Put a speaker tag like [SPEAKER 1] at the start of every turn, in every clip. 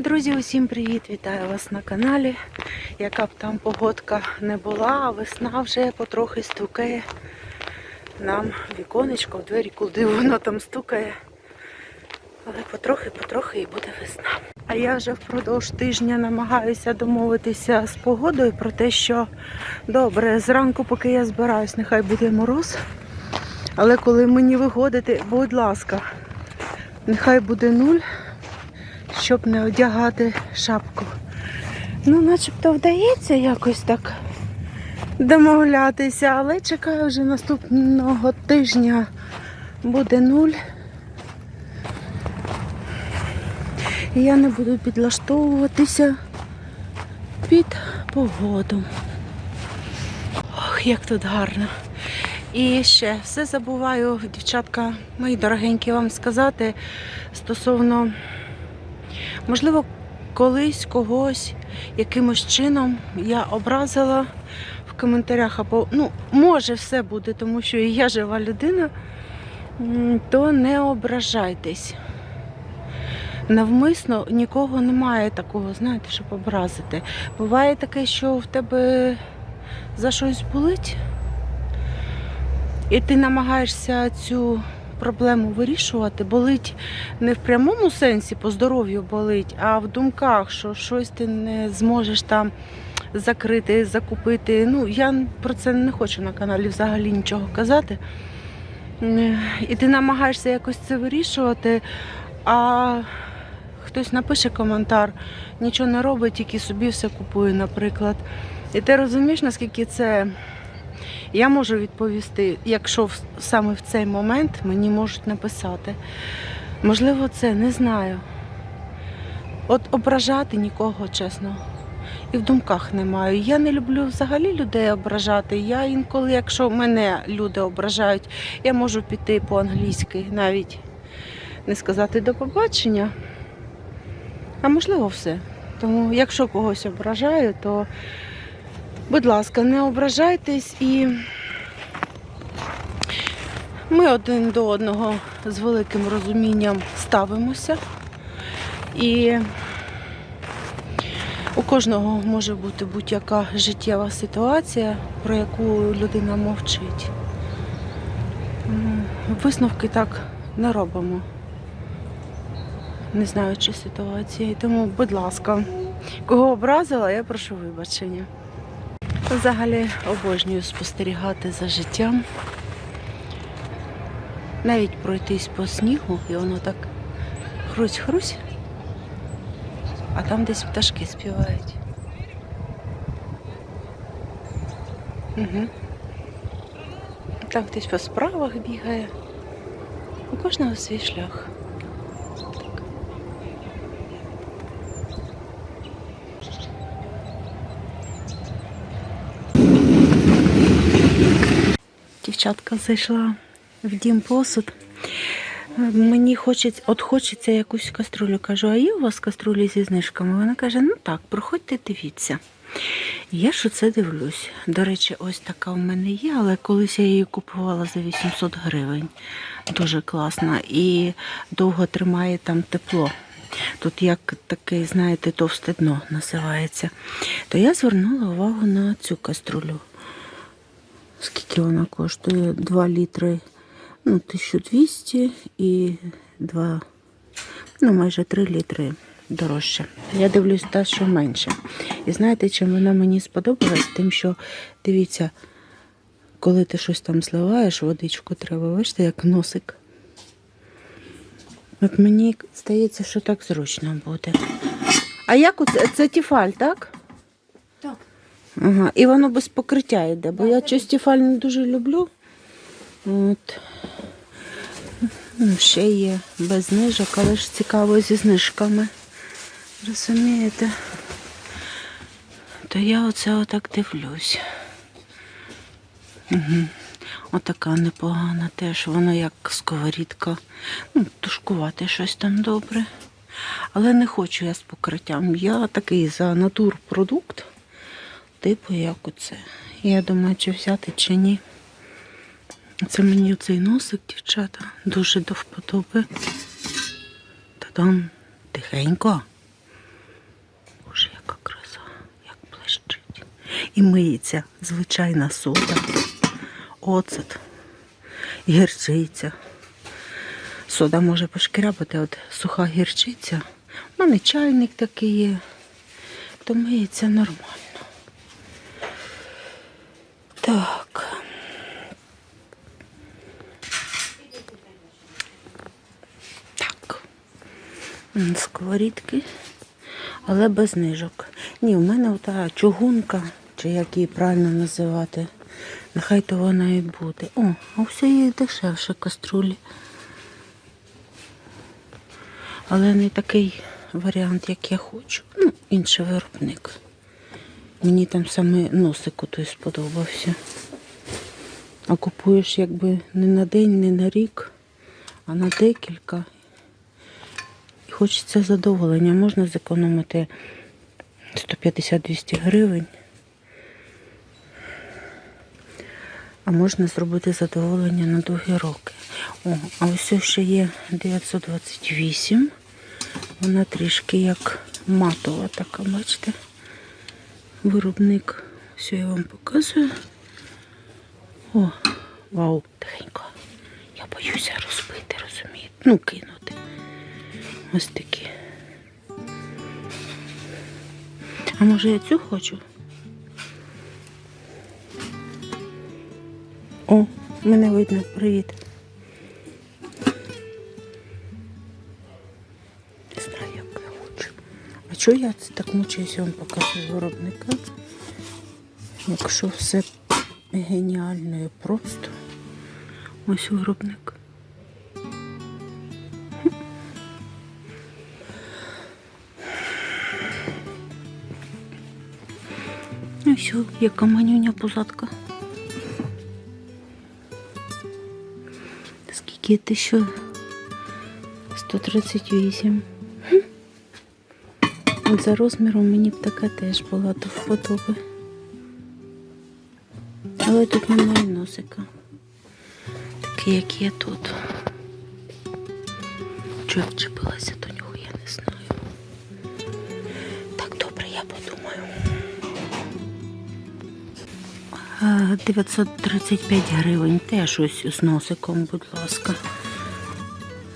[SPEAKER 1] Друзі, усім привіт! Вітаю вас на каналі. Яка б там погодка не була, а весна вже потрохи стукає нам віконечко, в двері, куди воно там стукає. Але потрохи-потрохи і буде весна. А я вже впродовж тижня намагаюся домовитися з погодою про те, що добре, зранку, поки я збираюсь, нехай буде мороз. Але коли мені виходити, будь ласка, нехай буде нуль щоб не одягати шапку. Ну, начебто вдається якось так домовлятися, але чекаю вже наступного тижня буде нуль. І я не буду підлаштовуватися під погоду. Ох, як тут гарно. І ще все забуваю, дівчатка, мої дорогенькі, вам сказати стосовно Можливо, колись когось якимось чином я образила в коментарях, або ну, може все буде, тому що і я жива людина, то не ображайтесь. Навмисно нікого немає такого, знаєте, щоб образити. Буває таке, що в тебе за щось болить, і ти намагаєшся цю проблему вирішувати, болить не в прямому сенсі по здоров'ю болить, а в думках, що щось ти не зможеш там закрити, закупити. Ну, я про це не хочу на каналі взагалі нічого казати. Е, І ти намагаєшся якось це вирішувати, а хтось напише коментар, нічого не робить, тільки собі все купує, наприклад. І ти розумієш, наскільки це я можу відповісти, якщо саме в цей момент мені можуть написати. Можливо, це не знаю. От ображати нікого, чесно. І в думках не маю. Я не люблю взагалі людей ображати. Я інколи, якщо мене люди ображають, я можу піти по-англійськи, навіть не сказати до побачення. А можливо, все. Тому, якщо когось ображаю, то Будь ласка, не ображайтесь і ми один до одного з великим розумінням ставимося. І у кожного може бути будь-яка життєва ситуація, про яку людина мовчить. Висновки так не робимо, не знаючи ситуації. Тому, будь ласка, кого образила, я прошу вибачення. Взагалі обожнюю спостерігати за життям. Навіть пройтись по снігу, і воно так хрусь-хрусь, а там десь пташки співають. Угу. Там хтось по справах бігає. У кожного свій шлях. Так. Дівчатка зайшла в дім посуд. Мені хочеться, от хочеться якусь каструлю. Кажу, а є у вас каструлі зі знижками? Вона каже, ну так, проходьте, дивіться. Я ж оце дивлюсь. До речі, ось така в мене є, але колись я її купувала за 800 гривень. Дуже класна. І довго тримає там тепло. Тут як таке, знаєте, товсте дно називається. То я звернула увагу на цю каструлю. Скільки вона коштує? 2 літри, ну, 1200 і 2, ну, майже 3 літри дорожче. Я дивлюсь та, що менше. І знаєте, чим вона мені сподобалась? Тим, що, дивіться, коли ти щось там зливаєш, водичку треба, бачите, як носик. От мені здається, що так зручно буде. А як оце? Це тіфаль, так? Ага, і воно без покриття йде, бо я частіфаль не дуже люблю. От. Ну, ще є без знижок, але ж цікаво зі знижками. Розумієте? То я оце отак дивлюсь. Угу. Отака непогана теж, вона як сковорідка. Ну, тушкувати щось там добре. Але не хочу я з покриттям. Я такий за натурпродукт типу як оце. Я думаю, чи взяти, чи ні. Це мені цей носик, дівчата, дуже до вподоби. Та там тихенько. Боже, яка краса, як блищить. І миється звичайна сода, оцет, гірчиця. Сода може пошкрябати, от суха гірчиця. У мене чайник такий є, то миється нормально. Так. Так. Сковорідки, але без знижок. Ні, в мене ота чугунка, чи як її правильно називати. Нехай то вона і буде. О, а все є дешевше каструлі. Але не такий варіант, як я хочу. Ну, інший виробник. Мені там саме носик той сподобався. А купуєш якби не на день, не на рік, а на декілька. І хочеться задоволення. Можна зекономити 150-200 гривень. А можна зробити задоволення на довгі роки. О, а ось ще є 928. Вона трішки як матова така, бачите? Виробник. Все я вам показую. О, вау, тихенько. Я боюся розбити, розумієте? Ну, кинути. Ось такі. А може я цю хочу? О, мене видно. Привіт. Чого я це так мучуюся, вам показую виробника? Якщо все геніально і просто. Ось виробник. Ну все, яка манюня позадка. Скільки ти що? 138. От за розміром мені б така теж була до вподоби. Але тут немає носика. Такий, як є тут. Чого я вчепилася до нього, я не знаю. Так, добре, я подумаю. 935 гривень. Теж ось з носиком, будь ласка.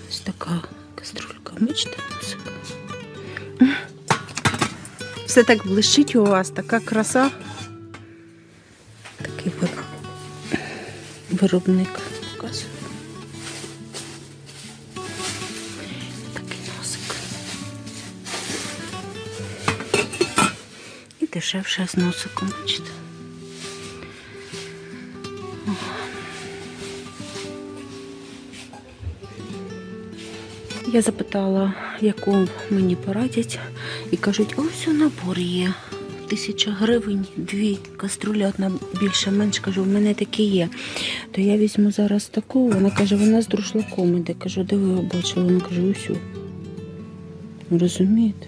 [SPEAKER 1] Ось така каструлька. Бачите носик? Все так блищить у вас, така краса. Такий вир- виробник. Такий носик. І дешевше з носиком, бачите? Я запитала, яку мені порадять, і кажуть, ось набор є. Тисяча гривень, дві каструлі, одна більше менш. Кажу, в мене такі є. То я візьму зараз таку. Вона каже, вона з друшлаком іде. Кажу, де ви його бачили? Вона каже, усю. Розумієте?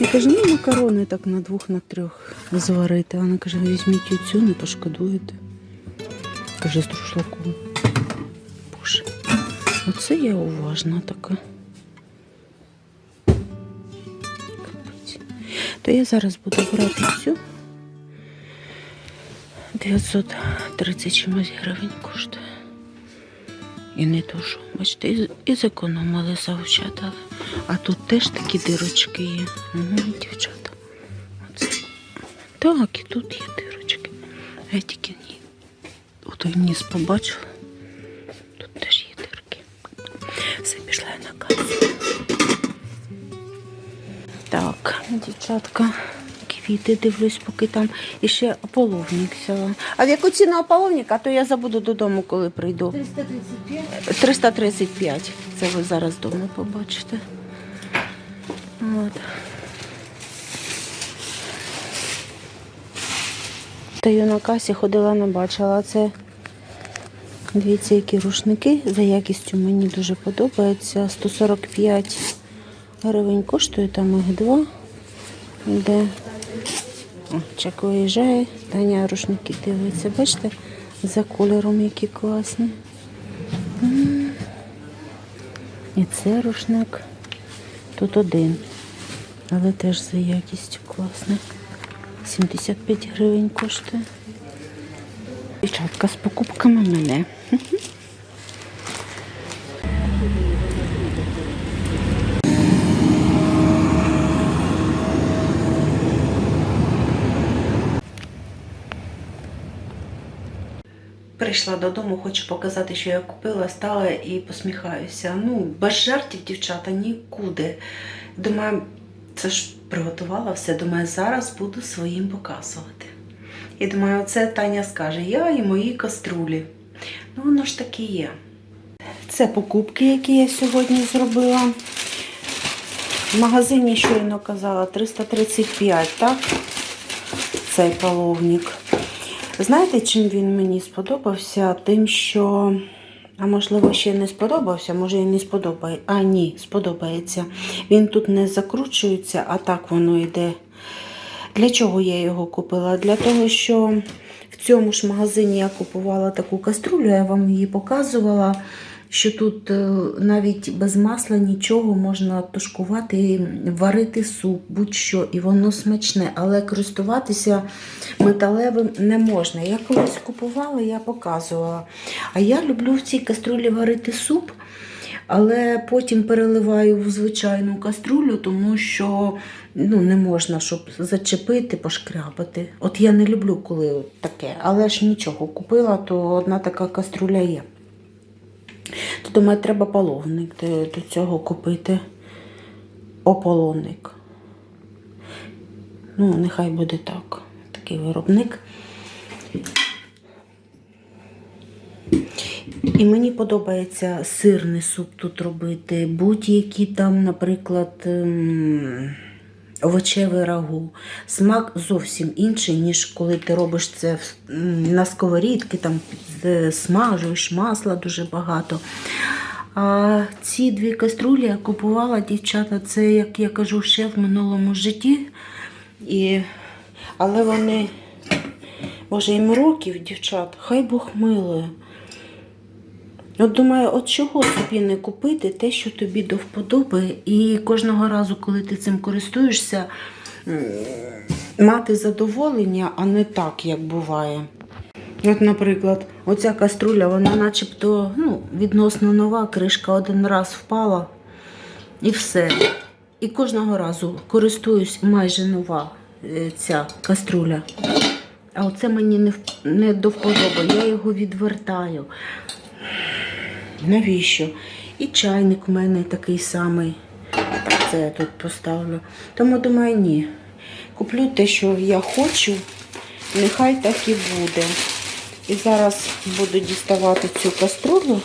[SPEAKER 1] Я кажу, ну макарони так на двох, на трьох зварити. Вона каже, візьміть оцю, не пошкодуєте. Каже, з друшлаком. Оце я уважна така. То я зараз буду брати цю. 930 чимось гривень коштує. І не дуже. Бачите, і, і зекономили завчата. А тут теж такі дирочки є. Угу, дівчата. Оце. Так, і тут є дирочки. Я тільки ні. Отой ніс побачила. Так, дівчатка, квіти дивлюсь, поки там і ще ополовник взяла. А в яку ціну ополовник? То я забуду додому, коли прийду.
[SPEAKER 2] 335.
[SPEAKER 1] 335. Це ви зараз вдома побачите. От. Та я на касі ходила, не бачила. Це дивіться, які рушники. За якістю мені дуже подобається. 145 гривень коштує, там їх два. Де чек виїжджає. Таня рушники дивиться. Бачите, за кольором які класні. І це рушник. Тут один. Але теж за якістю класне. 75 гривень коштує. Дівчатка з покупками мене. Прийшла додому, хочу показати, що я купила, стала і посміхаюся. Ну, без жартів, дівчата, нікуди. Думаю, це ж приготувала все. Думаю, зараз буду своїм показувати. І думаю, оце Таня скаже: я і мої каструлі. Ну, воно ж таки є. Це покупки, які я сьогодні зробила. В магазині щойно казала 335, так? Цей половник. Знаєте, чим він мені сподобався? Тим, що, а можливо, ще не сподобався, може і не сподобається. А, ні, сподобається. Він тут не закручується, а так воно йде. Для чого я його купила? Для того, що в цьому ж магазині я купувала таку каструлю, я вам її показувала. Що тут е, навіть без масла нічого можна тушкувати, варити суп, будь-що, і воно смачне, але користуватися металевим не можна. Я колись купувала, я показувала. А я люблю в цій каструлі варити суп, але потім переливаю в звичайну каструлю, тому що ну, не можна, щоб зачепити, пошкрябати. От я не люблю, коли таке, але ж нічого купила, то одна така каструля є. То думаю, треба половник до цього купити. Ополонник. Ну, нехай буде так. Такий виробник. І мені подобається сирний суп тут робити, будь-які там, наприклад, ем, овочеве рагу. Смак зовсім інший, ніж коли ти робиш це на сковорідки, там смажуєш, масла дуже багато. А ці дві каструлі я купувала, дівчата, це, як я кажу, ще в минулому житті. І... Але вони, може, їм років, дівчат, хай Бог милує. От думаю, от чого собі не купити те, що тобі до вподоби, і кожного разу, коли ти цим користуєшся, мати задоволення, а не так, як буває. От, наприклад, оця каструля, вона начебто ну, відносно нова, кришка один раз впала і все. І кожного разу користуюсь майже нова е, ця каструля. А оце мені не, не до вподоби, я його відвертаю. Навіщо? І чайник в мене такий самий. Це я тут поставлю. Тому думаю, ні. Куплю те, що я хочу, нехай так і буде. І зараз буду діставати цю каструлю.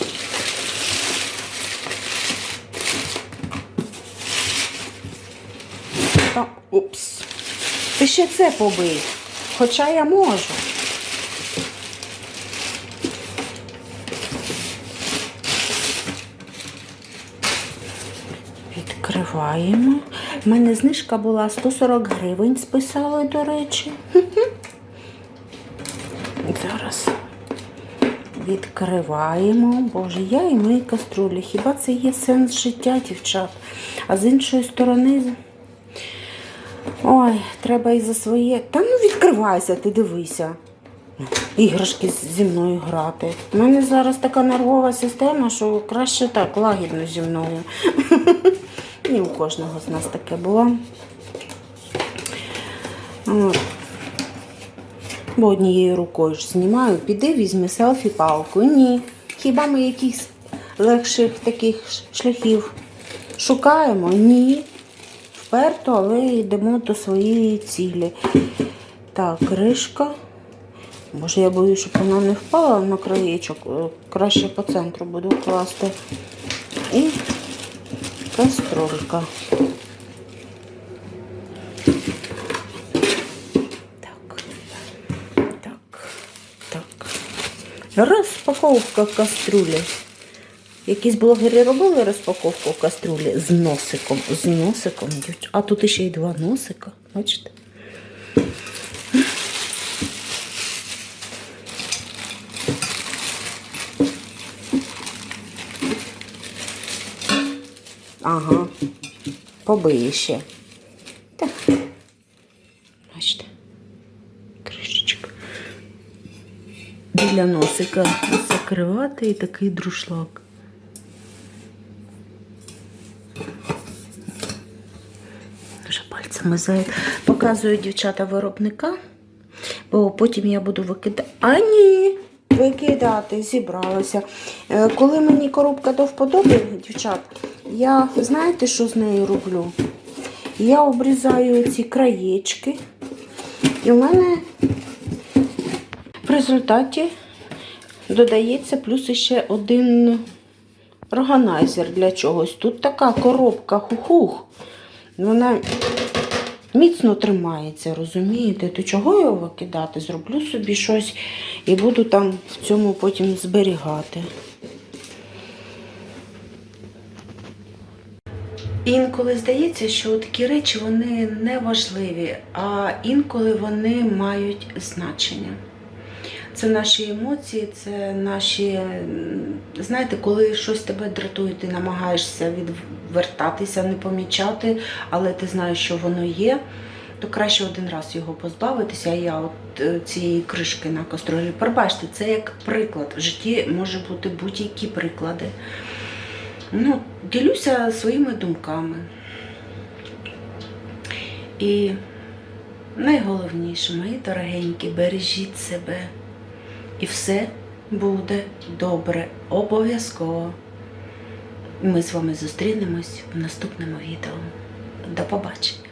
[SPEAKER 1] Та, упс. Ти ще це побий. Хоча я можу. Відкриваємо. У мене знижка була 140 гривень, списали, до речі. Зараз відкриваємо. Боже, я і мої каструлі. Хіба це є сенс життя, дівчат? А з іншої сторони. Ой, треба і за своє. Та ну відкривайся, ти дивися. Іграшки зі мною грати. У мене зараз така нервова система, що краще так, лагідно зі мною. І у кожного з нас таке було. Бо однією рукою ж знімаю, піди візьми селфі палку. Ні. Хіба ми якихось легших таких шляхів шукаємо? Ні. Вперто, але йдемо до своєї цілі. Так, кришка. Може, я боюсь, щоб вона не впала на краєчок. Е, Краще по центру буду класти. І каструлька. Так. Так. Так. Розпаковка каструлі. Якісь блогери робили розпаковку каструлі з носиком. З носиком. А тут ще й два носика. Бачите? Ага. Побиє ще. Так. Бачите. Кришечка. Біля носика закривати і такий друшлак. Дуже пальцями заяць. Показую дівчата виробника, бо потім я буду викидати. А ні! Викидати, зібралася. Е, Коли мені коробка до вподоби, дівчат, я знаєте, що з нею роблю? Я обрізаю ці краєчки, і в мене в результаті додається плюс ще один органайзер для чогось. Тут така коробка хух-хух. Вона міцно тримається, розумієте? То чого його викидати? Зроблю собі щось і буду там в цьому потім зберігати. Інколи здається, що такі речі вони не важливі, а інколи вони мають значення. Це наші емоції, це наші, знаєте, коли щось тебе дратує, ти намагаєшся відвертатися, не помічати, але ти знаєш, що воно є, то краще один раз його позбавитися. Я от е, цієї кришки на каструлі. Пробачте, це як приклад. В житті може бути будь-які приклади. Ну, ділюся своїми думками. І найголовніше, мої дорогенькі, бережіть себе. І все буде добре. Обов'язково. Ми з вами зустрінемось в наступному відео. До побачення!